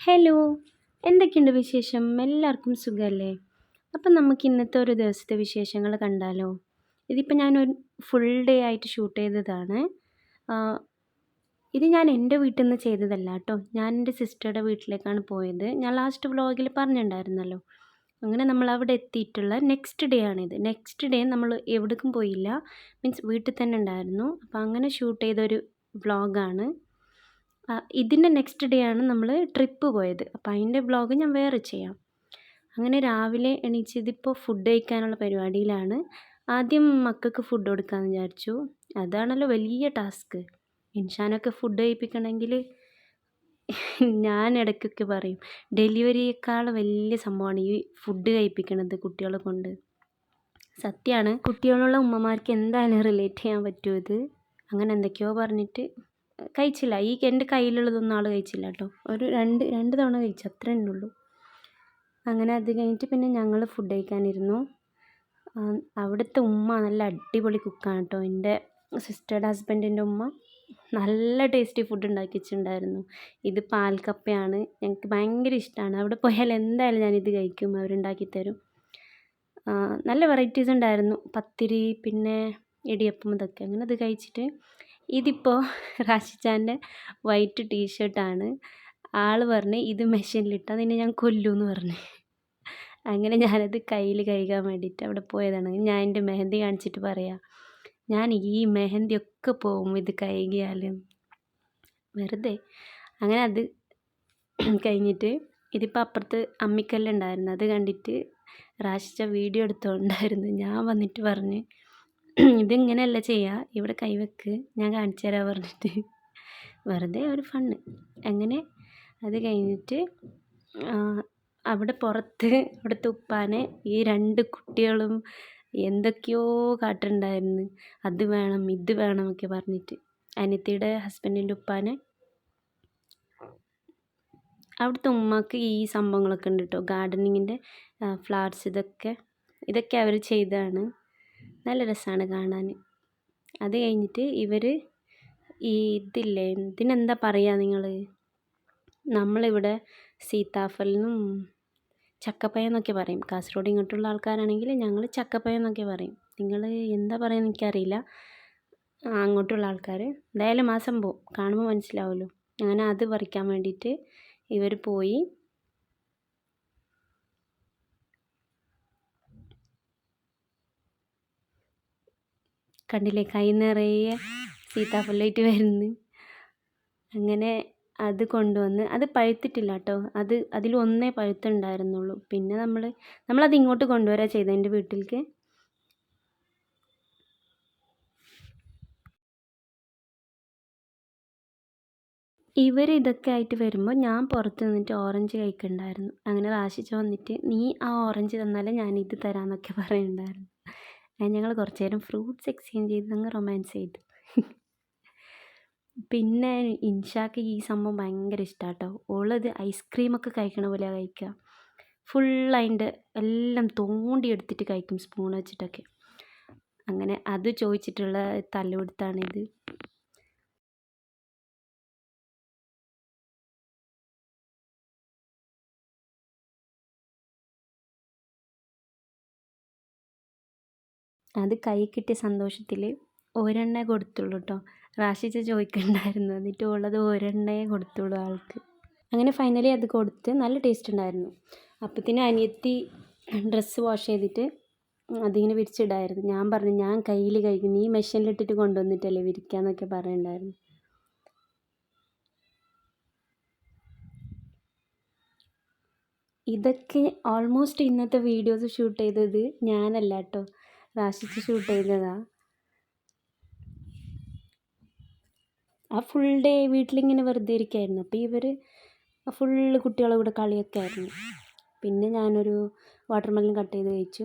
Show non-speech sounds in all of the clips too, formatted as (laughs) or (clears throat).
Hello എന്തൊക്കെയുണ്ട് വിശേഷം? എല്ലാവർക്കും സുഖമല്ലേ അപ്പം നമുക്ക് ഇന്നത്തെ ഒരു ദിവസത്തെ വിശേഷങ്ങൾ കണ്ടാലോ? ഇതിപ്പോൾ ഞാൻ ഒരു ഫുൾ ഡേ ആയിട്ട് ഷൂട്ട് ചെയ്തതാണ്. ഇത് ഞാൻ എന്റെ വീട്ടിൽ നിന്ന് ചെയ്തതല്ല കേട്ടോ. ഞാൻ എന്റെ സിസ്റ്ററുടെ വീട്ടിലേക്കാണ് പോയത്. ഞാൻ ലാസ്റ്റ് വ്ളോഗിൽ പറഞ്ഞിട്ടുണ്ടായിരുന്നല്ലോ അങ്ങനെ നമ്മൾ അവിടെ എത്തിയിട്ടുള്ള നെക്സ്റ്റ് ഡേ ആണിത് നെക്സ്റ്റ് ഡേ നമ്മൾ എവിടേക്കും പോയില്ല. മീൻസ് വീട്ടിൽ തന്നെ ഉണ്ടായിരുന്നു. അപ്പോൾ അങ്ങനെ ഷൂട്ട് ചെയ്തൊരു വ്ളോഗാണ് ഇതിന്റെ നെക്സ്റ്റ് ഡേ ആണ് നമ്മൾ ട്രിപ്പ് പോയത്. അപ്പം അതിന്റെ വ്ളോഗ് ഞാൻ വേറെ ചെയ്യാം. അങ്ങനെ രാവിലെ എണീച്ച് ഇതിപ്പോൾ ഫുഡ് കഴിക്കാനുള്ള പരിപാടിയിലാണ്. ആദ്യം മക്കൾക്ക് ഫുഡ് കൊടുക്കാമെന്ന് വിചാരിച്ചു. അതാണല്ലോ വലിയ ടാസ്ക് ഇൻഷാനൊക്കെ ഫുഡ് കഴിപ്പിക്കണമെങ്കിൽ ഞാൻ ഇടയ്ക്കൊക്കെ പറയും ഡെലിവറിയേക്കാൾ വലിയ സംഭവമാണ് ഈ ഫുഡ് കഴിപ്പിക്കണത് കുട്ടികളെ കൊണ്ട്. സത്യമാണ് കുട്ടികളുള്ള ഉമ്മമാർക്ക് എന്തായാലും റിലേറ്റ് ചെയ്യാൻ പറ്റുമത് അങ്ങനെ എന്തൊക്കെയോ പറഞ്ഞിട്ട് കഴിച്ചില്ല. ഈ എന്റെ കയ്യിലുള്ളതൊന്നും ആൾ കഴിച്ചില്ല കേട്ടോ. ഒരു രണ്ട് രണ്ട് തവണ കഴിച്ചു. അത്രേ ഉള്ളൂ. അങ്ങനെ അത് കഴിഞ്ഞിട്ട് പിന്നെ ഞങ്ങൾ ഫുഡ് കഴിക്കാനിരുന്നു. അവിടുത്തെ ഉമ്മ നല്ല അടിപൊളി കുക്കാണ് കേട്ടോ. എന്റെ സിസ്റ്ററുടെ ഹസ്ബൻഡിന്റെ ഉമ്മ നല്ല ടേസ്റ്റി ഫുഡ് ഉണ്ടാക്കി വെച്ചിട്ടുണ്ടായിരുന്നു ഇത് പാൽക്കപ്പയാണ്. ഞങ്ങൾക്ക് ഭയങ്കര ഇഷ്ടമാണ് അവിടെ പോയാൽ എന്തായാലും ഞാനിത് കഴിക്കും അവരുണ്ടാക്കി തരും. നല്ല വെറൈറ്റീസ് ഉണ്ടായിരുന്നു. പത്തിരി പിന്നെ ഇടിയപ്പം ഇതൊക്കെ. അങ്ങനെ അത് കഴിച്ചിട്ട് ഇതിപ്പോൾ റാഷിച്ചാന്റെ (laughs) വൈറ്റ് ടീഷർട്ടാണ്. ആൾ പറഞ്ഞ് ഇത് മെഷീനിലിട്ടാൽ നിന്നെ ഞാൻ കൊല്ലുമെന്ന് പറഞ്ഞു. (laughs) അങ്ങനെ ഞാനത് കയ്യിൽ കഴുകാൻ വേണ്ടിയിട്ട് അവിടെ പോയതാണ്. ഞാൻ എന്റെ മെഹന്തി കാണിച്ചിട്ട് പറയാം. ഞാൻ ഈ മെഹന്തി ഒക്കെ പോവും ഇത് കഴുകിയാൽ വെറുതെ. അങ്ങനെ അത് (clears throat) കഴിഞ്ഞിട്ട് ഇതിപ്പോൾ അപ്പുറത്ത് അമ്മിക്കല്ലുണ്ടായിരുന്നു. അത് കണ്ടിട്ട് റാഷിച്ച വീഡിയോ എടുത്തോണ്ടായിരുന്നു. ഞാൻ വന്നിട്ട് പറഞ്ഞ് ഇതിങ്ങനെയല്ല ചെയ്യുക ഇവിടെ കൈവെക്ക്. ഞാൻ കാണിച്ചു തരാം പറഞ്ഞിട്ട്. വെറുതെ ഒരു ഫണ്ണ് അങ്ങനെ അത് കഴിഞ്ഞിട്ട് അവിടെ പുറത്ത് അവിടുത്തെ ഉപ്പാനെ ഈ രണ്ട് കുട്ടികളും എന്തൊക്കെയോ കാട്ടുണ്ടായിരുന്നു. അത് വേണം ഇത് വേണം ഒക്കെ പറഞ്ഞിട്ട്. അനിയത്തിയുടെ ഹസ്ബൻഡിന്റെ ഉപ്പാനെ. അവിടുത്തെ ഉമ്മക്ക് ഈ സംഭവങ്ങളൊക്കെ ഉണ്ട് കേട്ടോ ഗാർഡനിങ്ങിന്റെ ഫ്ലവർസ് ഇതൊക്കെ. ഇതൊക്കെ അവർ ചെയ്തതാണ് നല്ല രസമാണ് കാണാൻ. അത് കഴിഞ്ഞിട്ട് ഇവർ ഈ ഇതില്ലേ ഇതിനെന്താ പറയുക നിങ്ങൾ നമ്മളിവിടെ സീതാഫലിനും ചക്കപ്പയം എന്നൊക്കെ പറയും. കാസർഗോഡ് ഇങ്ങോട്ടുള്ള ആൾക്കാരാണെങ്കിൽ ഞങ്ങൾ ചക്കപ്പയം എന്നൊക്കെ പറയും. നിങ്ങൾ എന്താ പറയുക എനിക്കറിയില്ല. അങ്ങോട്ടുള്ള ആൾക്കാർ എന്തായാലും ആ സംഭവം കാണുമ്പോൾ മനസ്സിലാവുമല്ലോ അങ്ങനെ അത് പറിക്കാൻ വേണ്ടിയിട്ട് ഇവർ പോയി കണ്ടില്ലേ? കൈ നിറയെ സീതാഫലമായിട്ട് വരുന്നു. അങ്ങനെ അത് കൊണ്ടുവന്ന് അത് പഴുത്തിട്ടില്ല കേട്ടോ. അത് അതിൽ ഒന്നേ പഴുത്തുണ്ടായിരുന്നുള്ളൂ. പിന്നെ നമ്മൾ നമ്മളത് ഇങ്ങോട്ട് കൊണ്ടുവരാ ചെയ്തത് എന്റെ വീട്ടിലേക്ക് ഇവർ ഇതൊക്കെ ആയിട്ട് വരുമ്പോൾ ഞാൻ പുറത്ത് നിന്നിട്ട് ഓറഞ്ച് കഴിക്കണ്ടായിരുന്നു അങ്ങനെ റാശിച്ച് വന്നിട്ട് നീ ആ ഓറഞ്ച് തന്നാലേ ഞാൻ ഇത് തരാമെന്നൊക്കെ പറയുന്നുണ്ടായിരുന്നു. ഞങ്ങൾ കുറച്ച് നേരം ഫ്രൂട്ട്സ് എക്സ്ചേഞ്ച് ചെയ്ത് അങ്ങ് റൊമാൻസ് ചെയ്തു. പിന്നെ ഇൻഷാക്ക് ഈ സംഭവം ഭയങ്കര ഇഷ്ടമാണ് കേട്ടോ ഓളത് ഐസ്ക്രീമൊക്കെ കഴിക്കണ പോലെ കഴിക്കുക ഫുൾ അതിന്റെ എല്ലാം തോണ്ടി എടുത്തിട്ട് കഴിക്കും സ്പൂൺ വെച്ചിട്ടൊക്കെ. അങ്ങനെ അത് ചോദിച്ചിട്ടുള്ള തല്ലുകൊടുത്താണിത് അത് കൈ കിട്ടിയ സന്തോഷത്തിൽ ഒരെണ്ണ കൊടുത്തുള്ളൂ കേട്ടോ റാഷിച്ച ചോദിക്കണ്ടായിരുന്നു. എന്നിട്ട് ഉള്ളത് ഒരെണ്ണേ കൊടുത്തുള്ളൂ ആൾക്ക്. അങ്ങനെ ഫൈനലി അത് കൊടുത്ത് നല്ല ടേസ്റ്റ് ഉണ്ടായിരുന്നു. അപ്പത്തിന് അനിയത്തി ഡ്രസ്സ് വാഷ് ചെയ്തിട്ട് അതിങ്ങനെ വിരിച്ചിടായിരുന്നു. ഞാൻ പറഞ്ഞു ഞാൻ കയ്യിൽ കഴിക്കും നീ മെഷീനിലിട്ടിട്ട് കൊണ്ടുവന്നിട്ടല്ലേ വിരിക്കാന്നൊക്കെ പറയുന്നുണ്ടായിരുന്നു ഇതൊക്കെ ഓൾമോസ്റ്റ് ഇന്നത്തെ വീഡിയോസ് ഷൂട്ട് ചെയ്തത് ഞാനല്ല കേട്ടോ റാഷിച്ച് ഷൂട്ട് ചെയ്തതാ. ആ ഫുൾ ഡേ വീട്ടിലിങ്ങനെ വെറുതെ ഇരിക്കായിരുന്നു. അപ്പോൾ ഇവർ ഫുള്ള് കുട്ടികളെ കൂടെ കളിയൊക്കെ ആയിരുന്നു. പിന്നെ ഞാനൊരു വാട്ടർമെലൺ കട്ട് ചെയ്ത് കഴിച്ചു.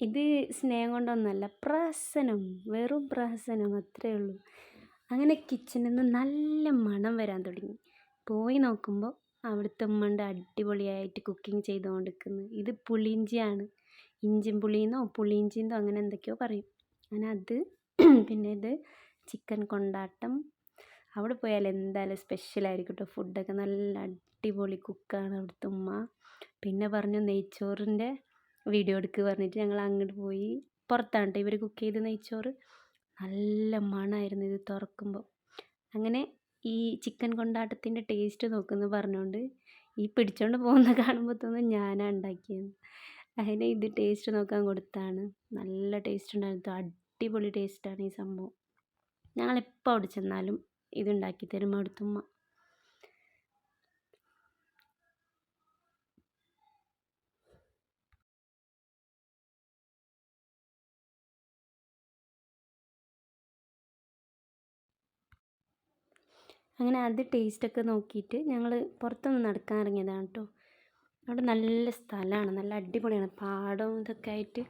ഇത് സ്നേഹം കൊണ്ടൊന്നല്ല പ്രഹസനം വെറും പ്രഹസനം അത്രേ ഉള്ളൂ. അങ്ങനെ കിച്ചണിൽ നിന്ന് നല്ല മണം വരാൻ തുടങ്ങി. പോയി നോക്കുമ്പോൾ അവിടുത്തെ ഉമ്മണ്ട് അടിപൊളിയായിട്ട് കുക്കിംഗ് ചെയ്തുകൊണ്ടിരിക്കുന്നത് ഇത് പുളിയിഞ്ചിയാണ്. ഇഞ്ചിൻ പുളിയെന്നോ പുളിയിഞ്ചിന്നോ അങ്ങനെ എന്തൊക്കെയോ പറയും. അങ്ങനെ അത് (clears throat) പിന്നെ ഇത് ചിക്കൻ കൊണ്ടാട്ടം. അവിടെ പോയാൽ എന്തായാലും സ്പെഷ്യലായിരിക്കും കേട്ടോ ഫുഡൊക്കെ നല്ല അടിപൊളി കുക്കാണ് അവിടുത്തെ ഉമ്മ. പിന്നെ പറഞ്ഞു നെയ്ച്ചോറിന്റെ വീഡിയോ എടുക്ക് പറഞ്ഞിട്ട് ഞങ്ങൾ അങ്ങോട്ട് പോയി. പുറത്താണ് കേട്ടോ ഇവർ കുക്ക് ചെയ്ത് നെയ്ച്ചോറ്. നല്ല മണമായിരുന്നു ഇത് തുറക്കുമ്പോൾ അങ്ങനെ ഈ ചിക്കൻ കൊണ്ടാട്ടത്തിന്റെ ടേസ്റ്റ് നോക്കുമെന്ന് പറഞ്ഞുകൊണ്ട് ഈ പിടിച്ചോണ്ട് പോകുന്ന (laughs) കാണുമ്പോൾ തോന്നും ഞാനാണ് ഉണ്ടാക്കിയത് അതിനെ ഇത് ടേസ്റ്റ് നോക്കാൻ കൊടുത്താണ്. നല്ല ടേസ്റ്റ് ഉണ്ടായിരുന്നു. അടിപൊളി ടേസ്റ്റാണ് ഈ സംഭവം. ഞങ്ങളെപ്പോൾ അവിടെ ചെന്നാലും ഇതുണ്ടാക്കി തരും. അവിടുത്തെ ഉമ്മ. അങ്ങനെ അത് ടേസ്റ്റൊക്കെ നോക്കിയിട്ട് ഞങ്ങൾ പുറത്തൊന്ന് നടക്കാൻ ഇറങ്ങിയതാണ് കേട്ടോ അവിടെ നല്ല സ്ഥലമാണ് നല്ല അടിപൊളിയാണ്. പാടവും ഇതൊക്കെ ആയിട്ട്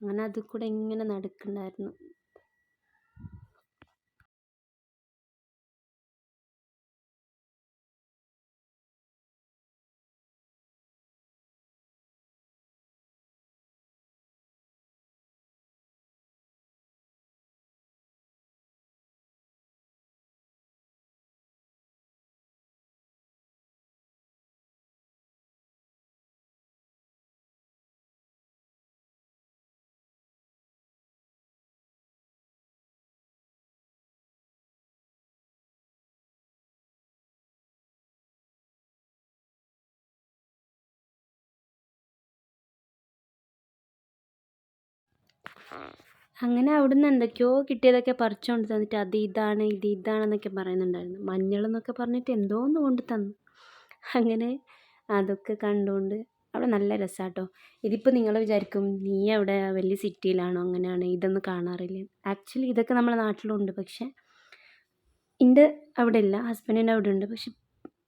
അങ്ങനെ അതിൽ കൂടെ ഇങ്ങനെ നടക്കുന്നുണ്ടായിരുന്നു അങ്ങനെ അവിടുന്ന് എന്തൊക്കെയോ കിട്ടിയതൊക്കെ പറിച്ചുകൊണ്ട് തന്നിട്ട് അത് ഇതാണ് ഇത് ഇതാണെന്നൊക്കെ പറയുന്നുണ്ടായിരുന്നു. മഞ്ഞൾ എന്നൊക്കെ പറഞ്ഞിട്ട് എന്തോ ഒന്ന് കൊണ്ട് തന്നു. അങ്ങനെ അതൊക്കെ കണ്ടുകൊണ്ട് അവിടെ നല്ല രസമാട്ടോ ഇതിപ്പോൾ നിങ്ങൾ വിചാരിക്കും നീ അവിടെ വലിയ സിറ്റിയിലാണോ അങ്ങനെയാണ് ഇതൊന്നും കാണാറില്ല. ആക്ച്വലി ഇതൊക്കെ നമ്മുടെ നാട്ടിലുണ്ട്. പക്ഷേ എന്റെ അവിടെ ഇല്ല ഹസ്ബൻഡിന്റെ അവിടെ ഉണ്ട് പക്ഷെ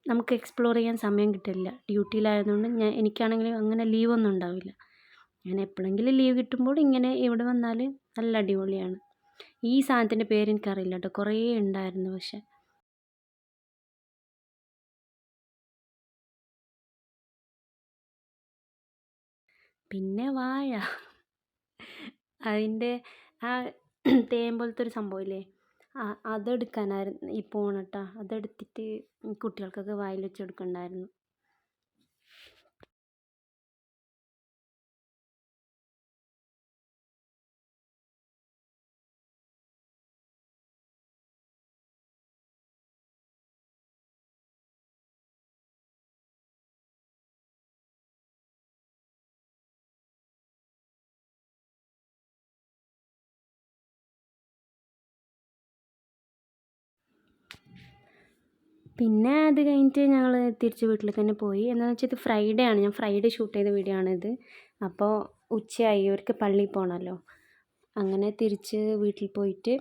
നമുക്ക് എക്സ്പ്ലോർ ചെയ്യാൻ സമയം കിട്ടില്ല. ഡ്യൂട്ടിയിലായതുകൊണ്ട് ഞാൻ എനിക്കാണെങ്കിലും അങ്ങനെ ലീവൊന്നും ഉണ്ടാവില്ല. ഞാൻ എപ്പോഴെങ്കിലും ലീവ് കിട്ടുമ്പോൾ ഇങ്ങനെ ഇവിടെ വന്നാൽ നല്ല അടിപൊളിയാണ്. ഈ സാധനത്തിന്റെ പേര് എനിക്കറിയില്ല കേട്ടോ കുറേ ഉണ്ടായിരുന്നു പക്ഷെ. പിന്നെ വാഴ. അതിന്റെ ആ തേൻ പോലത്തെ ഒരു സംഭവമില്ലേ? അതെടുക്കാനായിരുന്നു. ഈ പോണട്ടാ. അതെടുത്തിട്ട് കുട്ടികൾക്കൊക്കെ വായിൽ വെച്ച് കൊടുക്കണ്ടായിരുന്നു. പിന്നെ അത് കഴിഞ്ഞിട്ട് ഞങ്ങൾ തിരിച്ച് വീട്ടിൽ തന്നെ പോയി. എന്താണെന്ന് വെച്ചാൽ ഇത് ഫ്രൈഡേ ആണ്. ഞാൻ ഫ്രൈഡേ ഷൂട്ട് ചെയ്ത വീഡിയോ ആണിത് അപ്പോൾ ഉച്ചയായി. ഇവർക്ക് പള്ളിയിൽ പോകണമല്ലോ അങ്ങനെ തിരിച്ച് വീട്ടിൽ പോയിട്ട്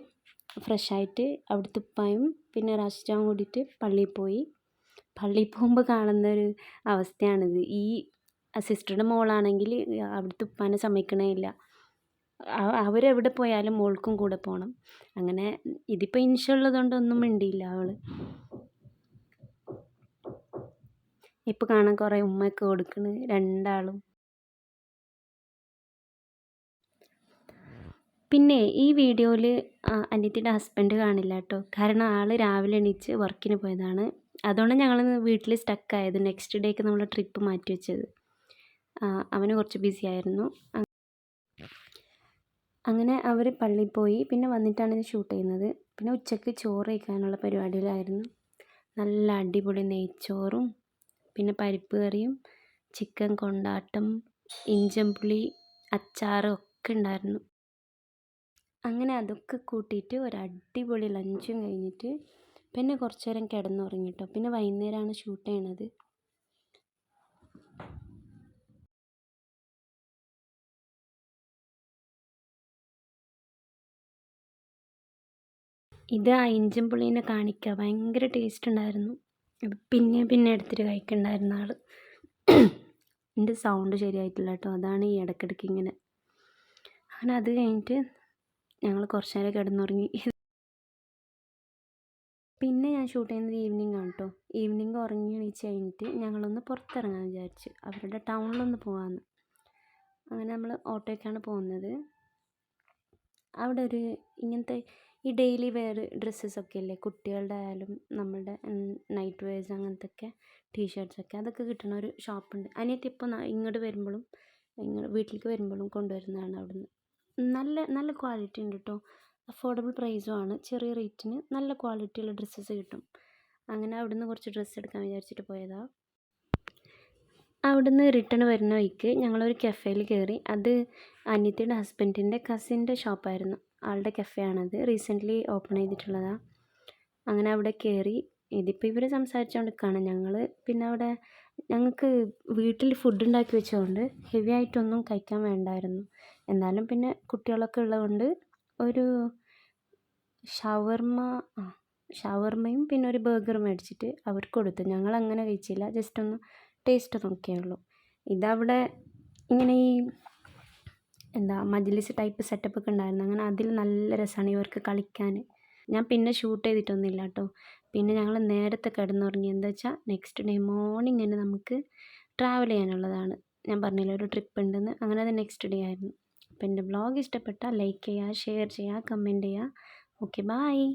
ഫ്രഷായിട്ട് അവിടുത്തെ ഉപ്പായും പിന്നെ റാഷിച്ചാവും കൂടിയിട്ട് പള്ളിയിൽ പോയി. പള്ളിയിൽ പോകുമ്പോൾ കാണുന്ന ഒരു അവസ്ഥയാണിത് ഈ സിസ്റ്ററുടെ മോളാണെങ്കിൽ അവിടുത്തെ ഉപ്പാനെ സമ്മതിക്കണേ ഇല്ല. അവരെവിടെ പോയാലും മോൾക്കും കൂടെ പോകണം അങ്ങനെ ഇതിപ്പോൾ ഇൻഷുള്ളതുകൊണ്ടൊന്നും മിണ്ടിയില്ല അവൾ ഇപ്പോൾ കാണാൻ കുറേ ഉമ്മയൊക്കെ കൊടുക്കണ് രണ്ടാളും. പിന്നെ ഈ വീഡിയോയിൽ അനിയത്തിയുടെ ഹസ്ബൻഡ് കാണില്ല കേട്ടോ കാരണം ആൾ രാവിലെ എണീച്ച് വർക്കിന് പോയതാണ്. അതുകൊണ്ട് ഞങ്ങൾ വീട്ടിൽ സ്റ്റക്കായത് നെക്സ്റ്റ് ഡേക്ക് നമ്മൾ ട്രിപ്പ് മാറ്റി വെച്ചത്. അവന് കുറച്ച് ബിസി ആയിരുന്നു. അങ്ങനെ അവർ പള്ളിയിൽ പോയി. പിന്നെ വന്നിട്ടാണ് ഇത് ഷൂട്ട് ചെയ്യുന്നത്. പിന്നെ ഉച്ചയ്ക്ക് ചോറ് കഴിക്കാനുള്ള പരിപാടിയിലായിരുന്നു. നല്ല അടിപൊളി നെയ്ച്ചോറും പിന്നെ പരിപ്പ് കറിയും ചിക്കൻ കൊണ്ടാട്ടം ഇഞ്ചമ്പുളി അച്ചാറും ഒക്കെ ഉണ്ടായിരുന്നു. അങ്ങനെ അതൊക്കെ കൂട്ടിയിട്ട് ഒരു അടിപൊളി ലഞ്ചും കഴിഞ്ഞിട്ട് പിന്നെ കുറച്ച് നേരം കിടന്നുറങ്ങി കേട്ടോ പിന്നെ വൈകുന്നേരമാണ് ഷൂട്ട് ചെയ്യണത്. ഇത് ആ ഇഞ്ചും പുളീനെ കാണിക്കുക ഭയങ്കര ടേസ്റ്റ് ഉണ്ടായിരുന്നു. പിന്നെ പിന്നെ എടുത്തിട്ട് കഴിക്കണ്ടായിരുന്ന ആൾ എന്റെ സൗണ്ട് ശരിയായിട്ടില്ല കേട്ടോ. അതാണ് ഈ ഇടയ്ക്കിടയ്ക്ക് ഇങ്ങനെ. അങ്ങനെ അത് കഴിഞ്ഞിട്ട് ഞങ്ങൾ കുറച്ച് നേരം കിടന്നുറങ്ങി. പിന്നെ ഞാൻ ഷൂട്ട് ചെയ്യുന്നത് ഈവനിങ് ആണ് കേട്ടോ. ഈവനിങ് ഉറങ്ങി എണീച്ച് കഴിഞ്ഞിട്ട് ഞങ്ങളൊന്ന് പുറത്തിറങ്ങാൻ വിചാരിച്ചു. അവരുടെ ടൗണിലൊന്ന് പോകാമെന്ന് അങ്ങനെ നമ്മൾ ഓട്ടോയ്ക്കാണ് പോകുന്നത്. അവിടെ ഒരു ഇങ്ങനത്തെ ഈ ഡെയിലി വെയർ ഡ്രസ്സസ് ഒക്കെ അല്ലേ കുട്ടികളുടെ ആയാലും നമ്മളുടെ നൈറ്റ് വെയേഴ്സ് അങ്ങനത്തെ ഒക്കെ ടീഷർട്ട്സൊക്കെ അതൊക്കെ കിട്ടുന്ന ഒരു ഷോപ്പുണ്ട് അനിയത്തി ഇപ്പോൾ ഇങ്ങോട്ട് വരുമ്പോഴും ഇങ്ങോട്ട് വീട്ടിലേക്ക് വരുമ്പോഴും കൊണ്ടുവരുന്നതാണ് അവിടുന്ന്. നല്ല നല്ല ക്വാളിറ്റി ഉണ്ട് കേട്ടോ അഫോർഡബിൾ പ്രൈസും ആണ്. ചെറിയ റേറ്റിന് നല്ല ക്വാളിറ്റിയുള്ള ഡ്രസ്സസ് കിട്ടും. അങ്ങനെ അവിടുന്ന് കുറച്ച് ഡ്രസ്സ് എടുക്കാൻ വിചാരിച്ചിട്ട് പോയതാണ് അവിടുന്ന് റിട്ടേൺ വരുന്ന വഴിക്ക് ഞങ്ങളൊരു കഫേയിൽ കയറി അത് അനിയത്തിയുടെ ഹസ്ബൻഡിന്റെ കസിന്റെ ഷോപ്പായിരുന്നു ആളുടെ കഫേ ആണത് റീസെന്റ്ലി ഓപ്പൺ ചെയ്തിട്ടുള്ളതാണ് അങ്ങനെ അവിടെ കയറി ഇതിപ്പോൾ ഇവർ സംസാരിച്ചുകൊണ്ടിരിക്കുകയാണ് ഞങ്ങൾ പിന്നെ അവിടെ ഞങ്ങൾക്ക് വീട്ടിൽ ഫുഡ് ഉണ്ടാക്കി വെച്ചതുകൊണ്ട് ഹെവി ആയിട്ടൊന്നും കഴിക്കാൻ വേണ്ടായിരുന്നു. എന്നാലും പിന്നെ കുട്ടികളൊക്കെ ഉള്ളതുകൊണ്ട് ഒരു ഷവർമ ഷവർമയും പിന്നെ ഒരു ബർഗർ മേടിച്ചിട്ട് അവർക്ക് കൊടുത്തു. ഞങ്ങൾ അങ്ങനെ കഴിച്ചില്ല. ജസ്റ്റ് ഒന്ന് ടേസ്റ്റ് നോക്കിയേ ഉള്ളൂ. ഇതവിടെ ഇങ്ങനെ ഈ എന്താ മജ്ലിസ് ടൈപ്പ് സെറ്റപ്പ് ഒക്കെ ഉണ്ടായിരുന്നു. അങ്ങനെ അതിൽ നല്ല രസമാണ് ഇവർക്ക് കളിക്കാൻ. ഞാൻ പിന്നെ ഷൂട്ട് ചെയ്തിട്ടൊന്നുമില്ല കേട്ടോ. പിന്നെ ഞങ്ങൾ നേരത്തെ കിടന്നുറങ്ങി. എന്താ വെച്ചാൽ നെക്സ്റ്റ് ഡേ മോർണിംഗ് തന്നെ നമുക്ക് ട്രാവൽ ചെയ്യാനുള്ളതാണ്. ഞാൻ പറഞ്ഞില്ല ഒരു ട്രിപ്പ് ഉണ്ടെന്ന്. അങ്ങനെ അത് നെക്സ്റ്റ് ഡേ ആയിരുന്നു. അപ്പോൾ എന്റെ ബ്ലോഗ് ഇഷ്ടപ്പെട്ടാൽ ലൈക്ക് ചെയ്യുക ഷെയർ ചെയ്യുക കമന്റ് ചെയ്യുക. Okay bye